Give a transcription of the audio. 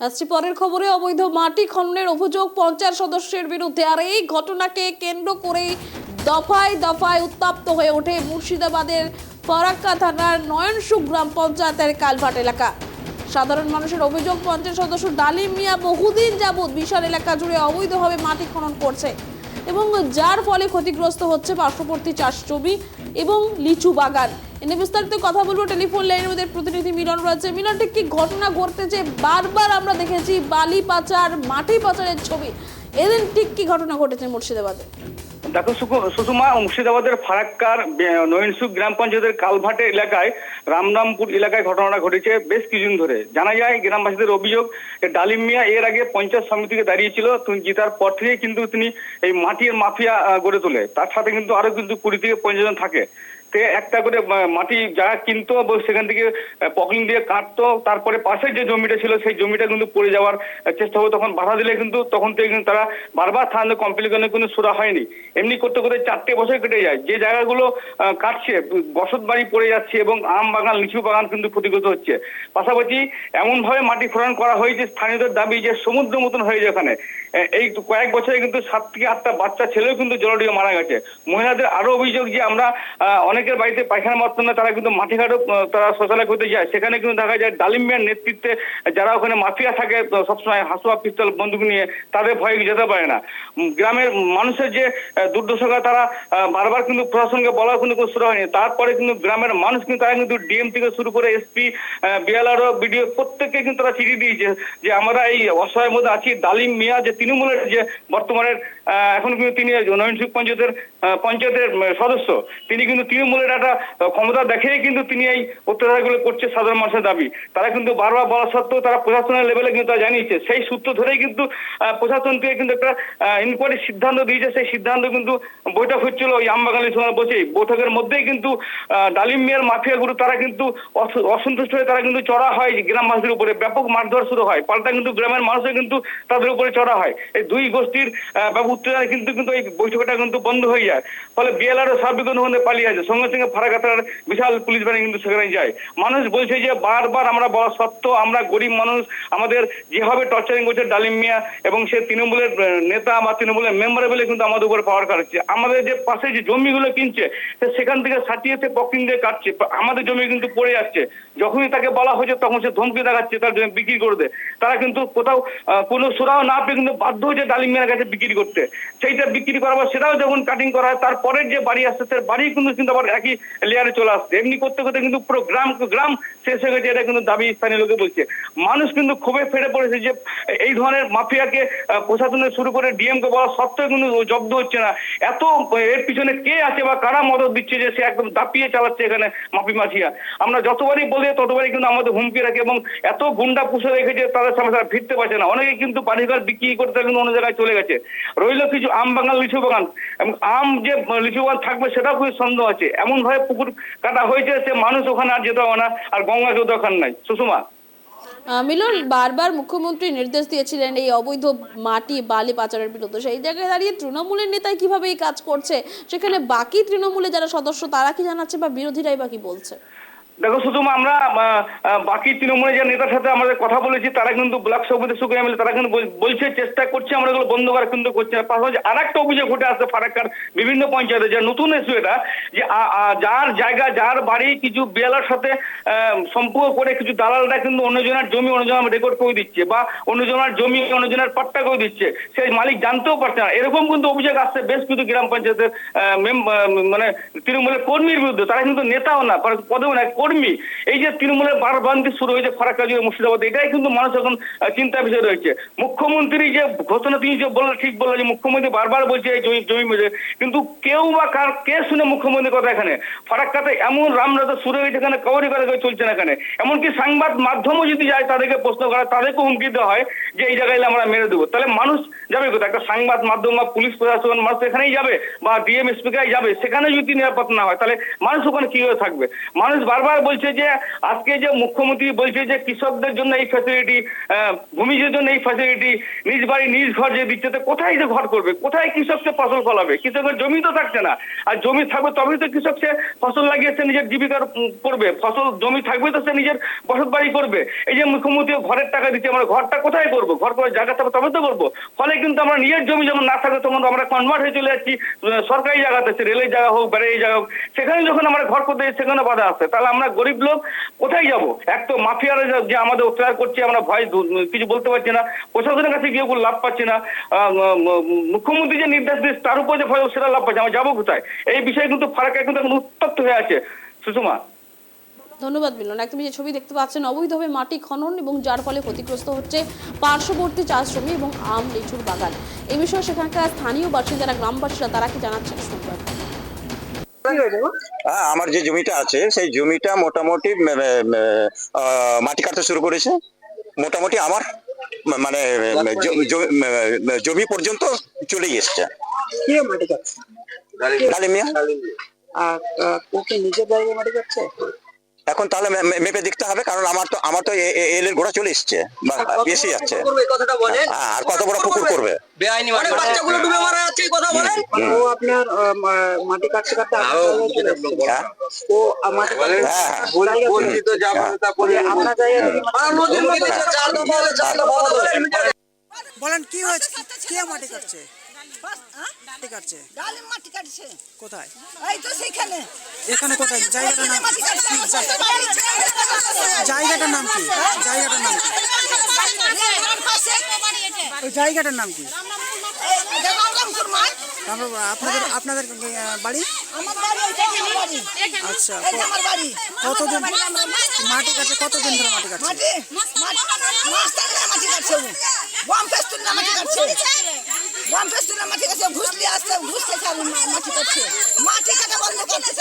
আসছি পরের খবরে অবৈধ মাটি খননের অভিযোগ পঞ্চায়েত সদস্যের বিরুদ্ধে। আর এই ঘটনাকে কেন্দ্র করেই দফায় দফায় উত্তপ্ত হয়ে ওঠে মুর্শিদাবাদের ফরাক্কা থানার নয়নসুখ গ্রাম পঞ্চায়েতের কালভাট এলাকা। সাধারণ মানুষের অভিযোগ, পঞ্চায়েত সদস্য ডালিম মিয়া বহুদিন যাবৎ বিশাল এলাকা জুড়ে অবৈধভাবে মাটি খনন করছে এবং যার ফলে ক্ষতিগ্রস্ত হচ্ছে পার্শ্ববর্তী চাষ জমি এবং লিচু বাগান। এ নিয়ে বিস্তারিত কথা বলব। টেলিফোন লাইনের মধ্যে প্রতিনিধি মিলন রয়েছে। মিলন, ঠিক কি ঘটনা ঘটতেছে? বারবার আমরা দেখেছি বালি পাচার, মাটি পাচারের ছবি। এদিন ঠিক কি ঘটনা ঘটেছে মুর্শিদাবাদে? দেখো সুষমা, মুর্শিদাবাদের ফারাক্কার নয়নসুখ গ্রাম পঞ্চায়েতের কালভাটে এলাকায়, রামরামপুর এলাকায় ঘটনাটা ঘটেছে বেশ কিছুদিন ধরে। জানা যায়, গ্রামবাসীদের অভিযোগ ডালিম মিয়া এর আগে পঞ্চায়েত সমিতিকে দাঁড়িয়েছিল। তিনি জিতার পর থেকে কিন্তু তিনি এই মাটির মাফিয়া গড়ে তোলে। তার সাথে কিন্তু আরও কিন্তু কুড়ি থেকে পঞ্চাশ জন থাকে। একটা করে মাটি যারা কিনতো সেখান থেকে পকলিং দিয়ে কাটতো, তারপরে পাশের যে জমিটা ছিল, সেই জমিটা কিন্তু পড়ে যাওয়ার চেষ্টা হতো। তখন বাধা দিলে কিন্তু তখন থেকে কিন্তু তারা বারবার থানাতে কমপ্লেনের কোনো সুরা হয়নি। এমনি করতে করতে চারটে বছর কেটে যায়। যে জায়গাগুলো কাটছে, বসত বাড়ি পড়ে যাচ্ছে এবং আম বাগান, লিচু বাগান কিন্তু ক্ষতিগ্রস্ত হচ্ছে। পাশাপাশি এমনভাবে মাটি খনন করা হয়েছে, স্থানীয়দের দাবি যে সমুদ্র মতন হয়েছে যায় ওখানে। এ- এই কয়েক বছরে কিন্তু সাত থেকে আটটা বাচ্চা ছেলেও কিন্তু জলডিয়ে মারা গেছে। মহিলাদের আরও অভিযোগ যে আমরা অনেকের বাড়িতে পায়খানা মারতো না তারা কিন্তু ঘাটও আহ, তারা শৌচালয় করতে যায়। সেখানে কিন্তু দেখা যায় ডালিম মিয়ার নেতৃত্বে যারা ওখানে মাফিয়া থাকে সবসময় হাসুয়া পিস্তল বন্দুক নিয়ে তাদের ভয়ে যেতে পারে না। গ্রামের মানুষের যে দুর্দশা তারা বারবার কিন্তু প্রশাসনকে বলার কিন্তু কোনো শুরু হয়নি। তারপরে কিন্তু গ্রামের মানুষ কিন্তু তারা কিন্তু ডিএম থেকে শুরু করে এসপি বিএলআরও বিডিও প্রত্যেককে কিন্তু তারা চিঠি দিয়েছে যে আমরা এই অসহায়ের মধ্যে আছি। ডালিম মিয়া যে তৃণমূলের যে বর্তমানের এখন কিন্তু তিনি নয়নসুখ পঞ্চায়েতের পঞ্চায়েতের সদস্য তিনি কিন্তু তৃণমূলের একটা ক্ষমতা দেখেই কিন্তু তিনি এই অত্যাচারগুলো করছে সাধারণ মানুষের দাবি। তারা কিন্তু বারবার বলা সত্ত্বেও তারা প্রশাসনের লেভেলে কিন্তু তারা জানিয়েছে। সেই সূত্র ধরেই কিন্তু আহ, প্রশাসন থেকে কিন্তু একটা ইনকোয়ারির সিদ্ধান্ত দিয়েছে। সেই সিদ্ধান্ত কিন্তু বৈঠক হচ্ছিল ওই আমবাগানের সময় বসেই বৈঠকের মধ্যেই কিন্তু ডালিম মিয়ার মাফিয়া গুরু তারা কিন্তু অস- অসন্তুষ্ট হয়ে তারা কিন্তু চড়া হয় গ্রামবাসীর উপরে। ব্যাপক মারধর শুরু হয়। পাল্টা কিন্তু গ্রামের মানুষও কিন্তু তাদের উপরে চড়া হয়। এই দুই গোষ্ঠীর ব্যাপক উত্তেজনা কিন্তু কিন্তু এই বৈঠকটা কিন্তু বন্ধ হয়ে যায়। ফলে বিএলআর সার্বিক অনুবন্ধে পালিয়ে আছে সঙ্গে সঙ্গে ফারাকাতার বিশাল পুলিশ বাহিনী কিন্তু সেখানে যায়। মানুষ বলছে যে বারবার আমরা বলা সত্ত্বেও আমরা গরিব মানুষ, আমাদের যেভাবে টর্চারিং করছে ডালিম মিয়া এবং সে তৃণমূলের নেতা বা তৃণমূলের মেম্বার বলে কিন্তু আমাদের উপরে পাওয়ার কাটছে। আমাদের যে পাশে যে জমিগুলো কিনছে সেখান থেকে সাটিয়ে সে পকিং দিয়ে কাটছে। আমাদের জমি কিন্তু পড়ে যাচ্ছে। যখনই তাকে বলা হয়েছে, তখন সে ধমকি দেখাচ্ছে, তার জমি বিক্রি করে দে তারা কিন্তু কোথাও কোনো সুরাও না পেয়ে কিন্তু বাধ্য হয়েছে ডালিম মিয়ার কাছে বিক্রি করতে। সেইটা বিক্রি করার পর সেটাও যখন কাটিং করা হয় তারপরের যে বাড়ি আসছে তার বাড়ি কিন্তু কিন্তু আবার একই লেয়ারে চলে আসছে। এমনি করতে করতে কিন্তু পুরো গ্রাম গ্রাম শেষ হয়ে গেছে এটা কিন্তু দাবি স্থানীয় লোকে বলছে। মানুষ কিন্তু খুবই ফেটে পড়েছে যে এই ধরনের মাফিয়াকে আহ, প্রশাসনের শুরু করে ডিএম কে বলা সত্ত্বেও কিন্তু জব্দ হচ্ছে না। এত এর পিছনে কে আছে বা কারা মদত দিচ্ছে যে সে একদম দাপিয়ে চালাচ্ছে এখানে মাফি মাফিয়া? আমরা যতবারই বলি ততবারই কিন্তু আমাদের হুমকি রাখে এবং এত গুন্ডা পুষে রেখেছে তাদের সামনে তারা ফিরতে পারছে না। অনেকে কিন্তু বাড়িঘর বিক্রি করতে কিন্তু অন্য জায়গায় চলে গেছে। রইল কিছু আম বাগান, লিচু বাগান। এবং আম যে লিচু বাগান থাকবে সেটাও খুবই সন্দেহ আছে। এমন ভাবে পুকুর কাটা হয়েছে সে মানুষ ওখানে আর যেতে হবে না, আর গঙ্গা কেউ দরকার নাই। সুষমা? মিলন, বারবার মুখ্যমন্ত্রী নির্দেশ দিয়েছিলেন এই অবৈধ মাটি বালি পাচারের বিরুদ্ধে। সেই জায়গায় দাঁড়িয়ে তৃণমূলের নেতাই কীভাবে এই কাজ করছে? সেখানে বাকি তৃণমূলে যারা সদস্য, তারা কি জানাচ্ছে বা বিরোধীরাই বা কি বলছে? দেখো, শুধু আমরা বাকি তৃণমূলের যে নেতার সাথে আমাদের কথা বলেছি, তারা কিন্তু ব্লক সভাপতি সুখে মিলে, তারা কিন্তু বলছে, চেষ্টা করছে, আমরা এগুলো বন্ধ করা কিন্তু করছে না। পাশাপাশি আর একটা অভিযোগ ঘটে আসছে ফারাক্কার বিভিন্ন পঞ্চায়েতে, যে নতুন ইস্যু এটা, যে যার জায়গা, যার বাড়ি কিছু বিয়ালার সাথে সম্পর্ক করে কিছু দালালরা কিন্তু অন্যজনের জমি অন্যজনের রেকর্ড করে দিচ্ছে, বা অন্যজনের জমি, অন্যজনের পাট্টা করে দিচ্ছে, সেই মালিক জানতেও পারছে না। এরকম কিন্তু অভিযোগ আসছে বেশ কিছু গ্রাম পঞ্চায়েতের মানে তৃণমূলের কর্মীর বিরুদ্ধে, তারা কিন্তু নেতাও না পদেও না কর্মী। এই যে তৃণমূলের বারবান্তি শুরু হয়েছে, ফারাক্কা মুর্শিদাবাদ, এটাই কিন্তু মানুষ এখন চিন্তার বিষয় রয়েছে। মুখ্যমন্ত্রী যে ঘোষণা, তিনি যে বললেন, ঠিক বললেন যে মুখ্যমন্ত্রী বারবার বলছে জমি জমি কিন্তু কেউ বা কার, কে শুনে মুখ্যমন্ত্রীর কথা এখানে? ফারাক্কাতে এমন রামরাজা শুরু হয়েছে এখানে করে করে চলছে না এখানে। এমনকি সংবাদ মাধ্যমও যদি যায়, তাদেরকে প্রশ্ন করা তাদেরকে হুমকি দেওয়া হয় যে এই জায়গায় আমরা মেরে দেবো। তাহলে মানুষ যাবে কোথায়? একটা সংবাদ মাধ্যম বা পুলিশ প্রশাসন মানুষ এখানেই যাবে বা ডিএম স্পিকার যাবে সেখানে যদি নিরাপদ না হয় তাহলে মানুষ ওখানে কীভাবে থাকবে? মানুষ বারবার বলছে যে আজকে যে মুখ্যমন্ত্রী বলছে যে কৃষকদের জন্য এই ফ্যাসিলিটি ভূমিজের জন্য এই ফ্যাসিলিটি নিজ বাড়ি নিজ ঘর যে দিচ্ছে তো কোথায় যে ঘর করবে? কোথায় কৃষক সে ফসল ফলাবে? কৃষকের জমি তো থাকছে না। আর জমি থাকবে তবেই তো কৃষক সে ফসল লাগিয়ে সে নিজের জীবিকার উম, করবে। ফসল জমি থাকবে তো সে নিজের বসত বাড়ি করবে। এই যে মুখ্যমন্ত্রী ঘরের টাকা দিচ্ছে আমরা ঘরটা কোথায় করব? ঘর করে জায়গা থাকবে তবে তো করব। ফলে কিন্তু আমরা নিজের জমি যেমন না থাকে, তখন আমরা কনভার্ট হয়ে চলে যাচ্ছি সরকারি জায়গাতে রেলের জায়গা হোক ব্যারেজের জায়গা হোক, সেখানে যখন আমরা ঘর করতে সেখানে বাধা আসে তাহলে আমরা গরিব লোক কোথায় যাব? এক তো মাফিয়ারা যে- আমাদের অত্যাচার করছে, আমরা ভয় কিছু বলতে পারছি না। প্রশাসনের কাছে গিয়ে কোনো লাভ পাচ্ছি না। মুখ্যমন্ত্রী যে নির্দেশ দিচ্ছে তার উপর যে ভয় সেটা লাভ পাচ্ছি আমরা যাব কোথায়? এই বিষয়ে কিন্তু ফারাক্কা কিন্তু এখন উত্তপ্ত হয়ে আছে। সুষমা? ধন্যবাদ মিলন। একদমই যে ছবি দেখতে পাচ্ছেন অবৈধভাবে মাটি খনন এবং যার ফলে ক্ষতিগ্রস্ত হচ্ছে পার্শ্ববর্তী চাষ জমি এবং আম লিচুর বাগান। এই বিষয়ে সেখানকার স্থানীয় বাসিন্দারা গ্রামবাসীরা তারা কি জানাচ্ছেন শুনবেন হ্যাঁ আমার যে জমিটা আছে সেই জমিটা মোটামুটি মাটি কাটতে শুরু করেছে। মোটামুটি আমার মানে জমি পর্যন্ত চলে এসছে কে মাটি কাটছে? ডালিমিয়া আর আহ, ও নিজের জায়গায় মাটি কাটছে? এখন তাহলে মে- মে- মেপে দেখতে হবে কারণ আমার তো আমার তো এ- এ- এলের গোড়া চলে এসছে। বা বেশি যাচ্ছে কথাটা বলেন? হ্যাঁ, আর কত বড় পুকুর করবে? বলেন কি হয়েছে? কে মাটি কাটছে? মাটি কাটছে। ডালিম মাটি কাটছে। কোথায়? এই তো সেইখানে এখানে কোথায়? জায়গাটার নাম জায়গাটার নাম কি? জায়গাটার নাম কি? জায়গাটার নাম কি? আপনাদের আপনাদের বাড়ি? আচ্ছা কতদিন মাটি কাটছে, কতদিন ধরে মাটি কাটছে? মাটি কাটছে বম মাটি কাটছে মাটি কাটা